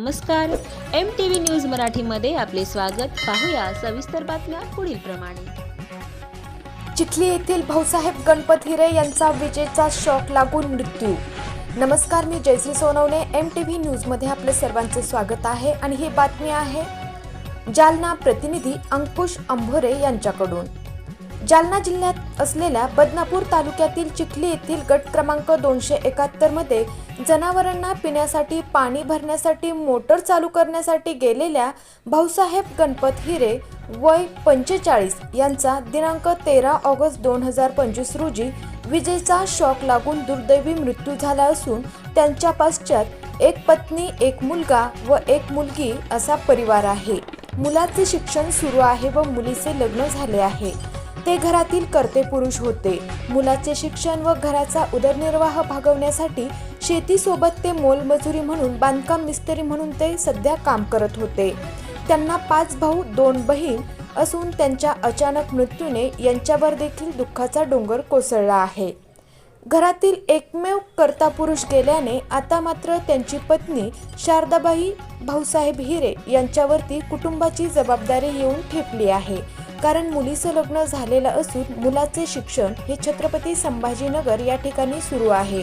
नमस्कार. M T V news मराठीमध्ये आपले स्वागत. पाहूया सविस्तर बातम्या पुढील प्रमाणे. चिखली येथील भाऊसाहेब गणपत हिरे यांचा विजेचा शॉक लागून मृत्यू. नमस्कार मी Jayashree Sonawane. M T V न्यूजमध्ये आपले सर्वांचे स्वागत आहे आणि ही बातमी आहे जालना प्रतिनिधी अंकुश अंभोरे यांच्याकडून. जालना जिल्ह्यात असलेल्या बदनापूर तालुक्यातील चिखली येथील गट क्रमांक दोनशे एकाहत्तरमध्ये जनावरांना पिण्यासाठी पाणी भरण्यासाठी मोटर चालू करण्यासाठी गेलेल्या भाऊसाहेब गणपत हिरे वय पंचेचाळीस यांचा दिनांक तेरा ऑगस्ट दोन हजार पंचवीस रोजी विजेचा शॉक लागून दुर्दैवी मृत्यू झाला असून त्यांच्या पाश्चात एक पत्नी एक मुलगा व एक मुलगी असा परिवार आहे. मुलाचे शिक्षण सुरू आहे व मुलीचे लग्न झाले आहे. ते घरातील कर्ते पुरुष होते. मुलाचे शिक्षण व घराचा उदरनिर्वाह भागवण्यासाठी शेतीसोबत ते मोलमजुरी म्हणून बांधकाम मिस्त्री म्हणून ते सध्या काम करत होते. त्यांना पाच भाऊ दोन बहीण असून त्यांच्या अचानक मृत्यूने यांच्यावर देखील दुःखाचा डोंगर कोसळला आहे. घरातील एकमेव कर्ता पुरुष गेल्याने आता मात्र त्यांची पत्नी शारदाबाई भाऊसाहेब हिरे यांच्यावरती कुटुंबाची जबाबदारी येऊन ठेपली आहे. कारण मुलीचं लग्न झालेलं असून मुलाचे शिक्षण हे छत्रपती संभाजीनगर या ठिकाणी सुरू आहे.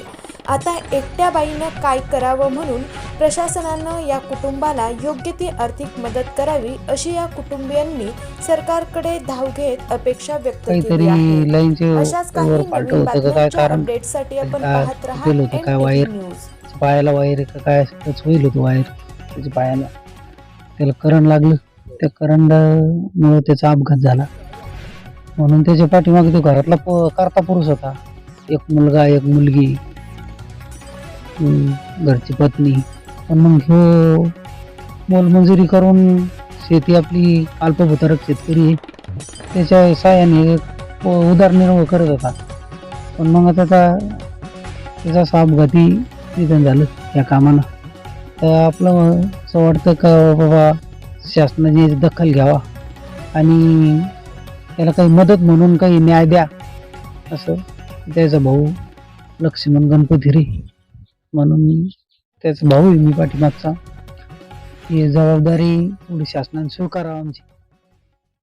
आता एकट्या बाईनं काय करावं म्हणून प्रशासनानं या कुटुंबाला योग्य ती आर्थिक मदत करावी अशी या कुटुंबियांनी सरकारकडे धाव घेत अपेक्षा व्यक्त केली आहे. अशाच काही नवीन बातम्यांच्या अपडेटसाठी आपण पाहत राहा? न्यूज. पायाला वायर का? काय होईल होतं वायर? त्याच्या पायाला त्याला करंट लागलं? त्या करंट त्याचा अपघात झाला. म्हणून त्याच्या पाठीमागे तो घरातला प- करता पुरुष होता. एक मुलगा एक मुलगी घरची पत्नी. पण मग ह्यो मोलमजुरी करून शेती आपली अल्पभूतारक शेतकरी त्याच्या साहाय्याने उदारनिर्वाह करत होता. पण मग त्याचा त्याचा असा अपघाती निधन झालं या कामानं. तर आपलं असं वाटतं का बाबा शासनाने याची दखल घ्यावा आणि त्याला काही मदत म्हणून काही न्याय द्या असं त्याचा भाऊ लक्ष्मण गणपतीरी म्हणून त्याचा भाऊ मी पाठीमागचा. ही जबाबदारी थोडी शासनाने स्वीकारावं आमची.